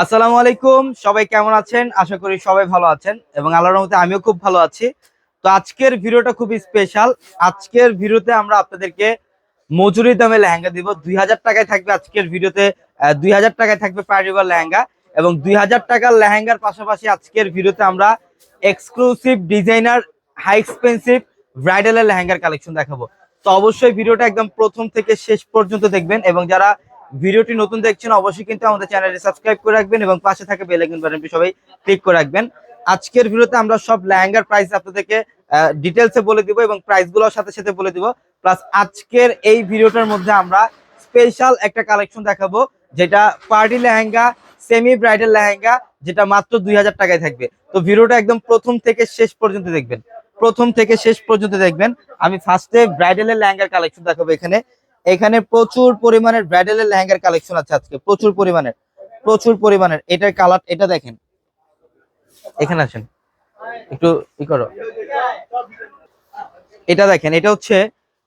আসসালামু আলাইকুম, সবাই কেমন আছেন? আশা করি সবাই ভালো আছেন এবং আল্লাহর রহমতে আমিও খুব ভালো আছি। তো আজকের ভিডিওটা খুবই স্পেশাল আজকের ভিডিওতে আমরা আপনাদেরকে মজুরি দামে লেহেঙ্গা দিব। দুই হাজার টাকায় থাকবে আজকের ভিডিওতে দুই হাজার টাকায় থাকবে পারিবার লেহেঙ্গা এবং দুই হাজার টাকার লেহেঙ্গার পাশাপাশি আজকের ভিডিওতে আমরা এক্সক্লুসিভ ডিজাইনার হাই এক্সপেন্সিভ ব্রাইডালের লেহেঙ্গার কালেকশন দেখাবো। তো অবশ্যই ভিডিওটা একদম প্রথম থেকে শেষ পর্যন্ত দেখবেন এবং যারা ভিডিওটি নতুন দেখছেন, অবশ্যই কিন্তু আমাদের চ্যানেলটি সাবস্ক্রাইব করে রাখবেন এবং পাশে থাকা বেল আইকন বাটনটি সবাই ক্লিক করে রাখবেন। আজকের ভিডিওতে আমরা সব লেহেঙ্গার প্রাইস আপনাদেরকে ডিটেলসে বলে দিব এবং প্রাইসগুলোর সাথে সাথে বলে দিব। প্লাস আজকের এই ভিডিওটার মধ্যে আমরা স্পেশাল একটা কালেকশন দেখাবো, যেটা party lehenga semi bridal lehenga, যেটা মাত্র দুই হাজার টাকায় থাকবে। তো ভিডিওটা একদম প্রথম থেকে শেষ পর্যন্ত দেখবেন। প্রথম থেকে শেষ পর্যন্ত দেখবেন। আমি ফার্স্টে ব্রাইডালের লেহেঙ্গার কালেকশন দেখাবো এখানে। এখানে প্রচুর পরিমাণের ব্রাইডালের লেহেঙ্গার কালেকশন আছে আজকে, প্রচুর পরিমাণের প্রচুর পরিমাণের। এটার কালার, এটা দেখেন। এখানে আসেন। একটু ই করো। এটা দেখেন, এটা হচ্ছে,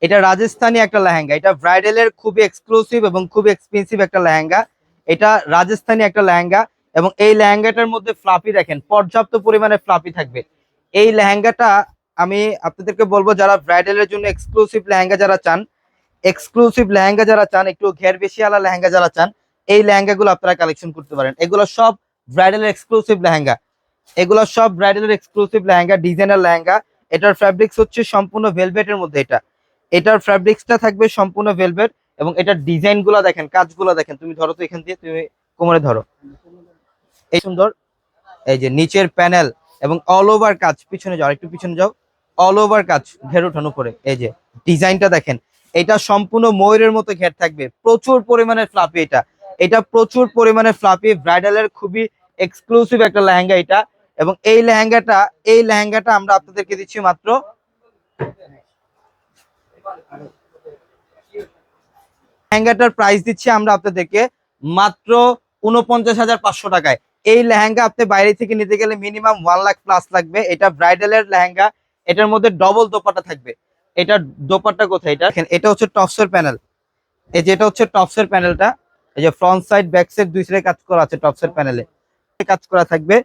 এটা রাজস্থানি একটা লেহেঙ্গা। এটা ব্রাইডালের খুবই এক্সক্লুসিভ এবং খুব এক্সপেন্সিভ একটা লেহেঙ্গা। এটা রাজস্থানি একটা লেহেঙ্গা এবং এই লেহেঙ্গাটার মধ্যে ফ্লাপি দেখেন, পর্যাপ্ত পরিমাণে ফ্লাপি থাকবে। এই লেহেঙ্গাটা আমি আপনাদেরকে বলব, যারা ব্রাইডালের জন্য এক্সক্লুসিভ লেহেঙ্গা যারা চান এক্সক্লুসিভ লেহেঙ্গা যারা চান, একটু ঘের বেশি আলা লেহেঙ্গা যারা চান, এই লেহেঙ্গাগুলো আপনারা কালেকশন করতে পারেন। এগুলো সব ব্রাইডালের এক্সক্লুসিভ লেহেঙ্গা। এগুলো সব ব্রাইডালের এক্সক্লুসিভ লেহেঙ্গা ডিজাইনার লেহেঙ্গা। এটার ফ্যাব্রিক্স হচ্ছে সম্পূর্ণ ভেলভেটের মধ্যে এটা। এটার ফ্যাব্রিক্সটা থাকবে সম্পূর্ণ ভেলভেট এবং এটার ডিজাইনগুলো দেখেন, কাজগুলো দেখেন। তুমি ধরো তো এখান দিয়ে, তুমি কোমরে ধরো। এই সুন্দর, এই যে নিচের প্যানেল এবং অল ওভার কাজ, পিছনে যাও একটু পিছনে যাও। অল ওভার কাজ, ঘের উঠানো করে এই যে ডিজাইনটা দেখেন। এটা সম্পূর্ণ ময়ূরের মতো ঘের থাকবে। প্রচুর পরিমাণের ফ্লাপি এটা। এটা প্রচুর পরিমাণে ফ্লাপি ব্রাইডালের খুবই এক্সক্লুসিভ একটা লেহেঙ্গা এটা। এবং এই লেহেঙ্গাটা এই লেহেঙ্গাটা আমরা আপনাদেরকে দিচ্ছি মাত্র লেহেঙ্গাটার প্রাইস দিচ্ছি আমরা আপনাদেরকে মাত্র উনপঞ্চাশ হাজার পাঁচশো টাকায়। এই লেহেঙ্গা আপনি বাইরে থেকে নিতে গেলে মিনিমাম ওয়ান লাখ প্লাস লাগবে। এটা ব্রাইডালের লেহেঙ্গা। এটার মধ্যে ডবল দোপাটা থাকবে। এটা দোপাট্টা কোথায় এটা? এটা হচ্ছে টপসের প্যানেল এই যেটা হচ্ছে টপসের প্যানেলটা এই যে ফ্রন্ট সাইড ব্যাক সাইড দুই সাইডে কাজ করা আছে টপসের প্যানেলে কাজ করা থাকবে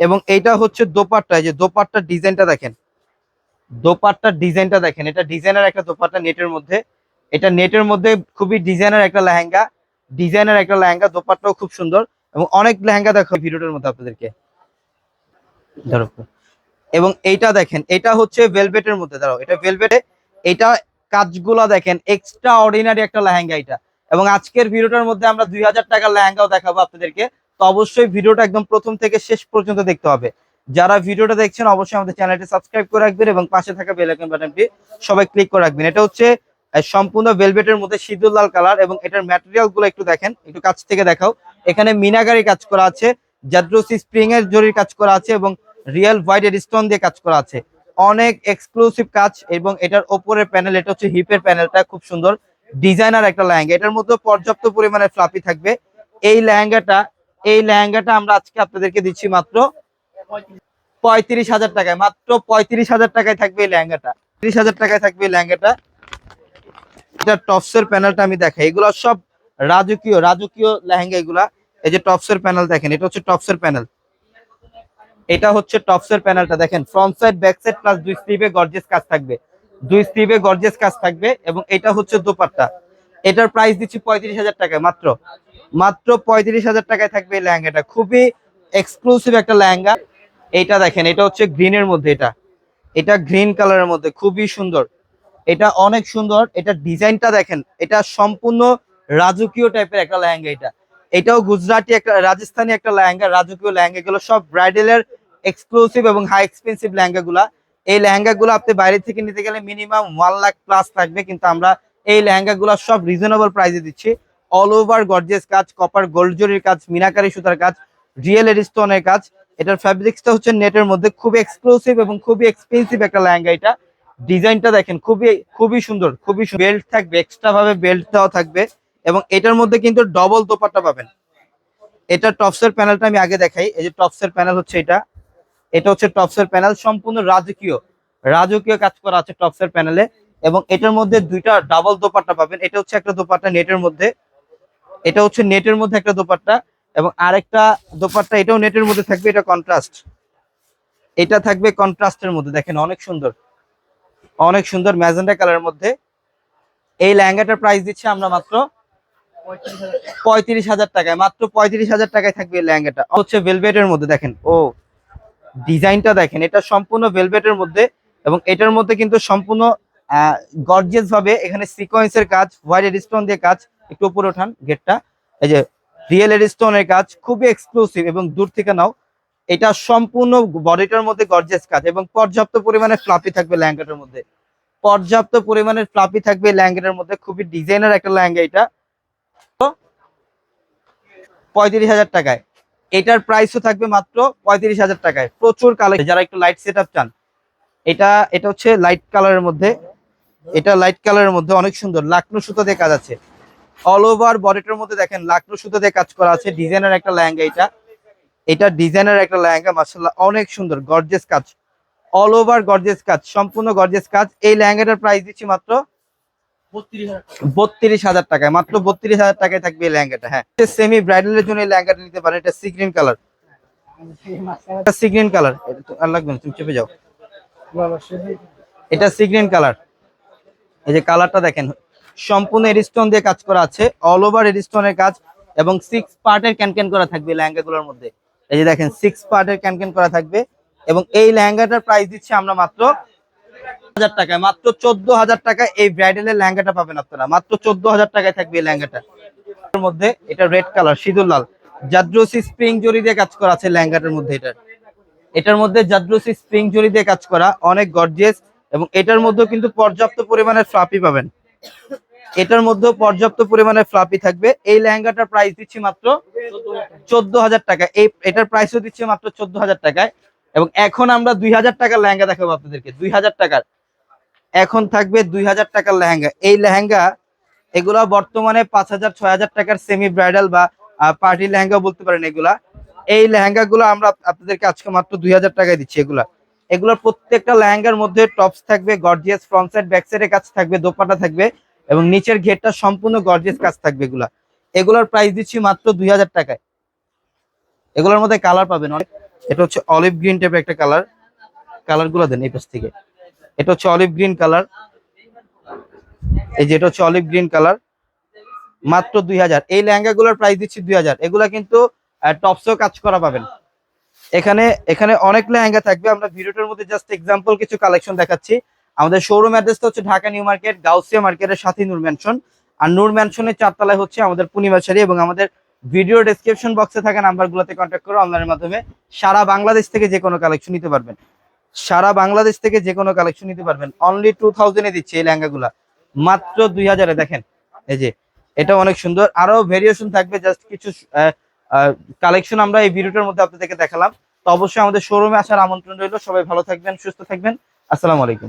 এবং এইটা হচ্ছে দোপাট্টা, এই যে দোপাট্টার ডিজাইনটা দেখেন। দোপাট্টার ডিজাইনটা দেখেন, এটা ডিজাইনার একটা দোপাট্টা নেটের মধ্যে। এটা নেটের মধ্যে খুবই ডিজাইনার একটা লেহেঙ্গা ডিজাইনার একটা লেহেঙ্গা, দোপাট্টাও খুব সুন্দর এবং অনেক লেহেঙ্গা দেখো ভিডিওটার মধ্যে আপনাদেরকে। ধরো। এবং এইটা দেখেন, এটা হচ্ছে ভেলভেটের মধ্যে, দাঁড়াও, এটা ভেলভেটে এটা কাজগুলো দেখেন এক্সট্রা অর্ডিনারি একটা লেহেঙ্গা এটা। এবং আজকের ভিডিওটার মধ্যে আমরা দুই হাজার টাকার লেহেঙ্গাও দেখাবো আপনাদেরকে। তো অবশ্যই ভিডিওটা একদম প্রথম থেকে শেষ পর্যন্ত দেখতে হবে। যারা ভিডিওটা দেখছেন, অবশ্যই আমাদের চ্যানেলটি সাবস্ক্রাইব করে রাখবেন এবং পাশে থাকা বেল আইকন বাটনটি সবাই ক্লিক করে রাখবেন। এটা হচ্ছে সম্পূর্ণ ভেলভেটের মধ্যে সিঁদুর লাল কালার এবং এটার ম্যাটেরিয়ালগুলো একটু দেখেন, একটু কাছ থেকে দেখাও। এখানে মিনাগারি কাজ করা আছে, জাদ্রসি স্প্রিং এর জরির কাজ করা আছে এবং রিয়েল হোয়াইট এর স্টোন দিয়ে কাজ করা আছে। অনেক এক্সক্লুসিভ কাজ এবং এটার ওপরের প্যানেল এটা হচ্ছে হিপের প্যানেলটা খুব সুন্দর। ডিজাইনার একটা লেহেঙ্গা। এটার মধ্যে পর্যাপ্ত পরিমাণে ফ্লাপি থাকবে। এই লেহেঙ্গাটা এই লেহেঙ্গাটা আমরা আজকে আপনাদেরকে দিচ্ছি মাত্র পঁয়ত্রিশ হাজার টাকায়। মাত্র পঁয়ত্রিশ হাজার টাকায় থাকবে এই লেহেঙ্গাটা। ত্রিশ হাজার টাকায় থাকবে এই লেহেঙ্গাটা। এটা টপসের প্যানেলটা আমি দেখাই। এগুলো সব রাজকীয় রাজকীয় লেহেঙ্গা এগুলা। এই যে টপসের প্যানেল দেখেন, এটা হচ্ছে টপসের প্যানেল এটা হচ্ছে টপসের প্যানেলটা দেখেন front side back side plus দুই স্লিভে গর্জেস কাজ থাকবে। দুই স্লিভে গর্জেস কাজ থাকবে এবং এটা হচ্ছে দোপাট্টা। এটার প্রাইস দিচ্ছি পঁয়ত্রিশ হাজার টাকায়, মাত্র। মাত্র পঁয়ত্রিশ হাজার টাকায় থাকবে এই লেহেঙ্গাটা। খুবই এক্সক্লুসিভ একটা লেহেঙ্গা। এটা দেখেন, এটা হচ্ছে গ্রিনের মধ্যে এটা। এটা গ্রিন কালারের মধ্যে, খুবই সুন্দর। এটা অনেক সুন্দর। এটা ডিজাইনটা দেখেন, এটা সম্পূর্ণ রাজকীয় টাইপের একটা লেহেঙ্গা এটা। এটাও গুজরাটি একটা, রাজস্থানি একটা লেহেঙ্গা, রাজকীয় লেহেঙ্গা গুলো সব ব্রাইডালের এক্সক্লুসিভ এবং হাই এক্সপেন্সিভ লেহেঙ্গা গুলা এই লেহেঙ্গা গুলো আপনি বাইরে থেকে নিতে গেলে মিনিমাম ওয়ান লাখ প্লাস থাকবে, কিন্তু আমরা এই লেহেঙ্গা গুলো সব রিজনেবল প্রাইসে দিচ্ছি। অল ওভার গর্জেস কাজ কপার গোল্ড জরির কাজ মিনাকারি সুতার কাজ রিয়েল এডিস্টোনের কাজ। এটার ফ্যাব্রিক্সটা হচ্ছে নেটের মধ্যে খুবই এক্সক্লুসিভ এবং খুবই এক্সপেন্সিভ একটা লেহেঙ্গা এটা। ডিজাইনটা দেখেন, খুবই খুবই সুন্দর, খুবই বেল্ট থাকবে এক্সট্রা ভাবে বেল্ট দেওয়া থাকবে। এবং এটার মধ্যে কিন্তু ডবল দোপাট্টা পাবেন। এটা টপসের প্যানেলটা আমি আগে দেখাই। এই যে টপসের প্যানেল হচ্ছে এটা। এটা হচ্ছে টপসের প্যানেল সম্পূর্ণ রাজকীয়। রাজকীয় কাজ করা আছে টপসের প্যানেলে এবং এটার মধ্যে দুইটা ডাবল দোপাট্টা পাবেন। এটা হচ্ছে একটা দোপাট্টা নেটের মধ্যে। এটা হচ্ছে নেটের মধ্যে একটা দোপাট্টা। এবং আরেকটা দোপাট্টা, এটাও নেটের মধ্যে থাকবে। এটা কন্ট্রাস্ট এটা থাকবে কন্ট্রাস্টের মধ্যে। দেখেন, অনেক সুন্দর। অনেক সুন্দর ম্যাজেন্ডা কালারের মধ্যে। এই লেহেঙ্গাটার প্রাইস দিচ্ছি আমরা মাত্র পঁয়ত্রিশ হাজার টাকায়, মাত্র পঁয়ত্রিশ হাজার টাকায় থাকবে এই লেহেঙ্গাটা। হচ্ছে ভেলভেটের মধ্যে দেখেন, ও ডিজাইনটা দেখেন, এটা সম্পূর্ণ ভেলভেটের মধ্যে এবং এটার মধ্যে কিন্তু সম্পূর্ণ গর্জিয়াস ভাবে এখানে সিকোয়েন্সের কাজ হোয়াইট এডিস্টোন দিয়ে কাজ, একটু উপরে ওঠান গেটটা এই যে রিয়েল এডিস্টোনের কাজ, খুবই এক্সক্লুসিভ এবং দূর থেকে নাও। এটা সম্পূর্ণ বডিটার মধ্যে গর্জিয়াস কাজ এবং পর্যাপ্ত পরিমাণে ফ্লাপি থাকবে ল্যাঙ্গাটার মধ্যে। পর্যাপ্ত পরিমাণের ফ্লাপি থাকবে ল্যাঙ্গাটার মধ্যে, খুবই ডিজাইনার একটা ল্যাঙ্গা এটা। পঁয়ত্রিশ হাজার টাকায়। এটার প্রাইসও থাকবে মাত্র পঁয়ত্রিশ হাজার টাকায়। প্রচুর কালার যারা একটু লাইট সেট চান, এটা এটা হচ্ছে লাইট কালারের মধ্যে। এটা লাইট কালারের মধ্যে অনেক সুন্দর। লাকনো সুতো দিয়ে কাজ আছে। অল ওভার বডিটার মধ্যে দেখেন লাকনো সুতো দিয়ে কাজ করা আছে। ডিজাইনের একটা লেহেঙ্গা এটা। এটা ডিজাইনের একটা লেহেঙ্গা মার্শাল্লাহ অনেক সুন্দর গর্জেস কাজ। অল ওভার গর্জেস কাজ, সম্পূর্ণ গর্জেস কাজ। এই লেহেঙ্গাটার প্রাইস দিচ্ছি মাত্র বত্রিশ হাজার টাকায়, মাত্র বত্রিশ হাজার টাকায় থাকবে এই লেহেঙ্গাটা হ্যাঁ। সেমি ব্রাইডালের জন্য এই লেহেঙ্গাটা নিতে পারেন, এটা সি কালার সি কালার আর লাগবে না, তুমি চেপে যাও। এটা সি কালার এই যে কালারটা দেখেন, সম্পূর্ণ এডিস্টোন দিয়ে কাজ করা আছে অল ওভার এডিস্টোনের কাজ, এবং সিক্স পার্টের ক্যানক্যান করা থাকবে লেহেঙ্গাগুলোর মধ্যে। এই যে দেখেন সিক্স পার্টের ক্যানক্যান করা থাকবে, এবং এই লেহেঙ্গাটার প্রাইস দিচ্ছি আমরা মাত্র হাজার টাকায়, মাত্র চোদ্দ হাজার টাকায় এই ব্রাইডালের লেহেঙ্গাটা পাবেন আপনারা। মাত্র চোদ্দ হাজার টাকায় থাকবে এই লেহেঙ্গাটা। এর মধ্যে এটা রেড কালার, সিঁদুর লাল। জাদ্রসি স্প্রিং জরি দিয়ে কাজ করা আছে লেহেঙ্গাটার মধ্যে এটার। এটার মধ্যে জাদ্রসি স্প্রিং জরি দিয়ে কাজ করা, অনেক গর্জিয়াস এবং এটার মধ্যেও কিন্তু পর্যাপ্ত পরিমাণের ফ্লাপি পাবেন। এটার মধ্যেও পর্যাপ্ত পরিমাণের ফ্লাপি থাকবে। এই লেহেঙ্গাটার প্রাইস দিচ্ছি মাত্র চোদ্দ হাজার টাকা। এই, এটার প্রাইসও দিচ্ছি মাত্র চোদ্দ হাজার টাকায়। এবং এখন আমরা দুই হাজার টাকার লেহেঙ্গা দেখাবো আপনাদেরকে। দুই হাজার টাকার। এখন থাকবে দুই হাজার টাকার লেহেঙ্গা। এই লেহেঙ্গা, এগুলা বর্তমানে পাঁচ হাজার, ছয় হাজার টাকার সেমি ব্রাইডাল বা পার্টি লেহেঙ্গা বলতে পারেন এগুলা। এই লেহেঙ্গা গুলো আমরা আপনাদেরকে আজকে মাত্র দুই হাজার টাকায় দিচ্ছি এগুলা। এগুলোর প্রত্যেকটা লেহেঙ্গার মধ্যে টপস থাকবে গর্জিয়াস ফ্রন্ট সাইড ব্যাক সাইডের কাজ থাকবে দোপাটা থাকবে এবং নিচের ঘেরটা সম্পূর্ণ গর্জিয়াস কাজ থাকবে এগুলা। এগুলোর প্রাইস দিচ্ছি মাত্র দুই হাজার টাকায়। এগুলোর মধ্যে কালার পাবেন অনেক। এটা হচ্ছে অলিভ গ্রিন টাইপের একটা কালার কালারগুলো দেন এই পাশ থেকে। এটা হচ্ছে অলিভ গ্রিন কালার। এই যে এটা হচ্ছে অলিভ গ্রিন কালার। মাত্র দুই হাজার। এই লেহেঙ্গা গুলোর প্রাইস দিচ্ছি দুই হাজার। এগুলা কিন্তু টপসও কাজ করা পাবেন। এখানে এখানে অনেক লেহেঙ্গা থাকবে। আমরা ভিডিওটার মধ্যে জাস্ট এক্সাম্পল কিছু কালেকশন দেখাচ্ছি। আমাদের শোরুম অ্যাড্রেসটা হচ্ছে ঢাকা নিউ মার্কেট, গাউসিয়া মার্কেটের সাথে নূর ম্যানশন আর নূর ম্যানশনের চারতলায় হচ্ছে আমাদের পূর্ণিমাশারি এবং আমাদের ভিডিও ডেসক্রিপশন বক্সে থাকা নাম্বারগুলোতে কন্ট্যাক্ট করে অনলাইনের মাধ্যমে সারা বাংলাদেশ থেকে যে কোনো কালেকশন নিতে পারবেন। সারা বাংলাদেশ থেকে যে কোনো কালেকশন নিতে পারবেন। অনলি টু থাউজেন্ডে দিচ্ছে এই লেহেঙ্গাগুলা। মাত্র দুই হাজারে দেখেন। এই যে, এটা অনেক সুন্দর। আরও ভেরিয়েশন থাকবে জাস্ট কিছু কালেকশন আমরা এই ভিডিওটার মধ্যে আপনাদেরকে দেখালাম। তো অবশ্যই আমাদের শোরুমে আসার আমন্ত্রণ রইল। সবাই ভালো থাকবেন, সুস্থ থাকবেন। আসসালামু আলাইকুম।